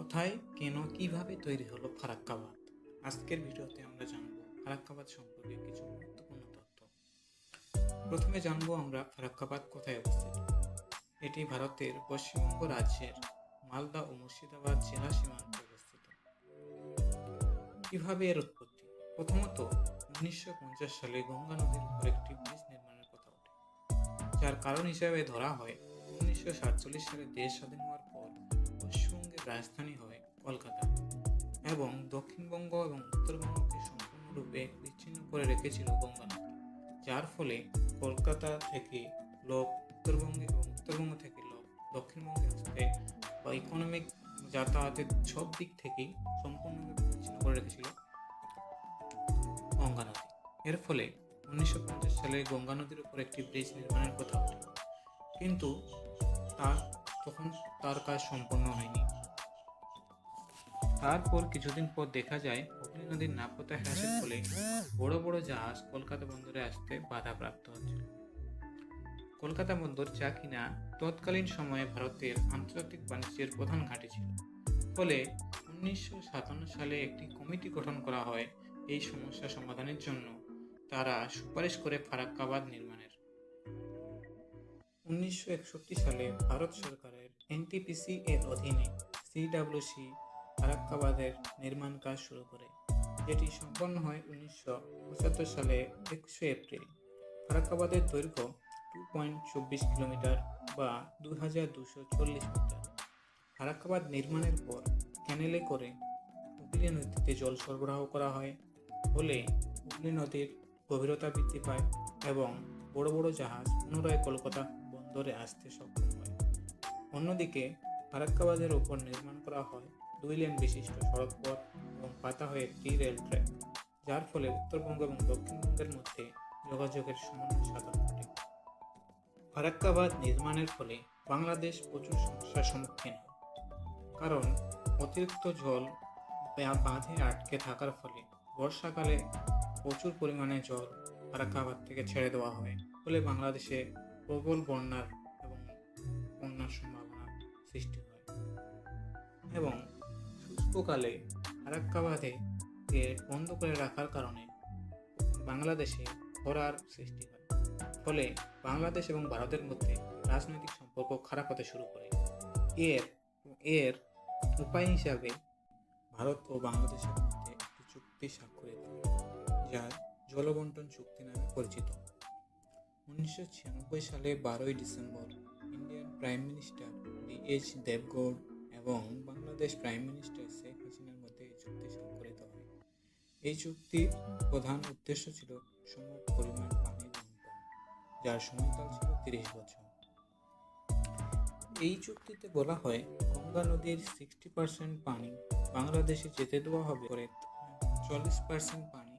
কোথায়, কেন, কীভাবে তৈরি হলো ফারাক্কাবাদ? আজকের ভিডিওতে আমরা জানব ফারাক্কাবাদ সম্পর্কে কিছু গুরুত্বপূর্ণ তথ্য। প্রথমে জানব আমরা ফারাক্কাবাদ কোথায় অবস্থিত। এটি ভারতের পশ্চিমবঙ্গ রাজ্যের মালদা ও মুর্শিদাবাদ জেলা সীমান্তে অবস্থিত। কীভাবে এর উৎপত্তি? প্রথমত, উনিশশো পঞ্চাশ সালে গঙ্গা নদীর উপর একটি ব্রিজ নির্মাণের কথা ওঠে। যার কারণ হিসেবে ধরা হয়, উনিশশো সাতচল্লিশ সালে দেশ স্বাধীন হওয়ার রাজধানী হয় কলকাতা এবং দক্ষিণবঙ্গ এবং উত্তরবঙ্গকে সম্পূর্ণরূপে বিচ্ছিন্ন করে রেখেছিল গঙ্গা নদী, যার ফলে কলকাতা থেকে লোক উত্তরবঙ্গে এবং উত্তরবঙ্গ থেকে লোক দক্ষিণবঙ্গে আসতে বা ইকোনমিক যাতায়াতের সব দিক থেকেই সম্পূর্ণরূপে বিচ্ছিন্ন করে রেখেছিল গঙ্গা নদী। এর ফলে উনিশশো পঞ্চাশ সালে গঙ্গা নদীর উপর একটি ব্রিজ নির্মাণের কথা কিন্তু তার তখন তার কাজ সম্পন্ন হয়নি। তারপর কিছুদিন পর দেখা যায় হুগলি নদীর নাব্যতা হ্রাসের ফলে বড় বড় জাহাজ কলকাতা বন্দরে আসতে বাধাপ্রাপ্ত হচ্ছিল কলকাতা বন্দর যা কিনা তৎকালীন সময়ে ভারতের আন্তর্জাতিক বাণিজ্যের প্রধান ঘাঁটি ছিল। ফলে উনিশশো সাতান্ন সালে একটি কমিটি গঠন করা হয় এই সমস্যা সমাধানের জন্য। তারা সুপারিশ করে ফারাক্কাবাদ নির্মাণের। উনিশশো একষট্টি সালে ভারত সরকারের এনটিপিসি এর অধীনে সিডাব্লিউসি ফারাক্কাবাদের নির্মাণ কাজ শুরু করে, যেটি সম্পন্ন হয় উনিশশো পঁচাত্তর সালে একুশে এপ্রিল। ফারাক্কাবাদের দৈর্ঘ্য টু পয়েন্ট চব্বিশ কিলোমিটার বা দু হাজার দুশো চল্লিশ মিটার। ফারাক্কাবাদ নির্মাণের পর ক্যানেলে করে হুগলি নদীতে জল সরবরাহ করা হয়, ফলে হুগলি নদীর গভীরতা বৃদ্ধি পায় এবং বড় বড় জাহাজ পুনরায় কলকাতা বন্দরে আসতে সক্ষম হয়। অন্যদিকে ফারাক্কাবাদের ওপর নির্মাণ করা হয় দুই লেন বিশিষ্ট সড়ক পথ এবং পাতা হয়ে একটি রেল ট্র্যাক, যার ফলে উত্তরবঙ্গ এবং দক্ষিণবঙ্গের মধ্যে যোগাযোগের সমন্বয় সাধন ঘটে। ফারাক্কাবাদ নির্মাণের ফলে বাংলাদেশ প্রচুর সমস্যার সম্মুখীন হয়। কারণ অতিরিক্ত জল বাঁধে আটকে থাকার ফলে বর্ষাকালে প্রচুর পরিমাণে জল ফারাক্কাবাদ থেকে ছেড়ে দেওয়া হয়। ফলে বাংলাদেশে প্রবল বন্যার এবং বন্যার সম্ভাবনা সৃষ্টি হয়। এবং শুষ্ককালে ফারাক্কাবাদে কে বন্ধ করে রাখার কারণে বাংলাদেশে খরার সৃষ্টি হয়। ফলে বাংলাদেশ এবং ভারতের মধ্যে রাজনৈতিক সম্পর্ক খারাপ হতে শুরু করে। এর এর উপায় হিসাবে ভারত ও বাংলাদেশের মধ্যে একটি চুক্তি স্বাক্ষরিত যা জলবন্টন চুক্তি নামে পরিচিত। উনিশশো ছিয়ানব্বই সালে বারোই December Indian prime minister D H Devegowda এবং বাংলাদেশ প্রাইম মিনিস্টার শেখ হাসিনার মধ্যে এই চুক্তি স্বাক্ষরিত হয়। এই চুক্তির প্রধান উদ্দেশ্য ছিল সম পরিমাণ পানি বন্টন যার সময়কাল ছিল তিরিশ বছর। এই চুক্তিতে বলা হয়, গঙ্গা নদীর সিক্সটি পার্সেন্ট পানি বাংলাদেশে যেতে দেওয়া হবে করে চল্লিশ পার্সেন্ট পানি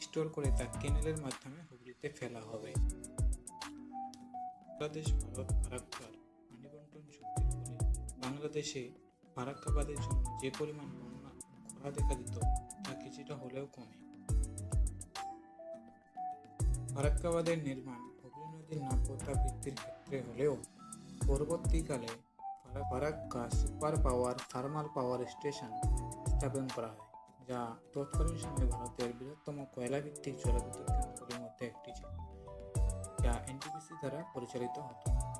স্টোর করে তা কেনেলের মাধ্যমে হুগলিতে ফেলা হবে। বাংলাদেশ ভারত ফারাক্কার পানি বন্টন চুক্তির ফলে বাংলাদেশে ফারাক্কাবাদের জন্য যে পরিমাণ বন্যা খরা দেখা দিত, তা কিছুটা হলেও কমে। ফারাক্কাবাদের নির্মাণ হুগলি নদীর নাব্যতা বৃদ্ধির ক্ষেত্রে হলেও পরবর্তীকালে ফারা- Farakka super power thermal power station স্থাপন করা হয়, যা তৎকালীন সময়ে ভারতের বৃহত্তম কয়লা ভিত্তিক জলবিদ্যুৎ কেন্দ্রগুলির মধ্যে একটি ছিল, যা এনটিপিসি দ্বারা পরিচালিত হতো।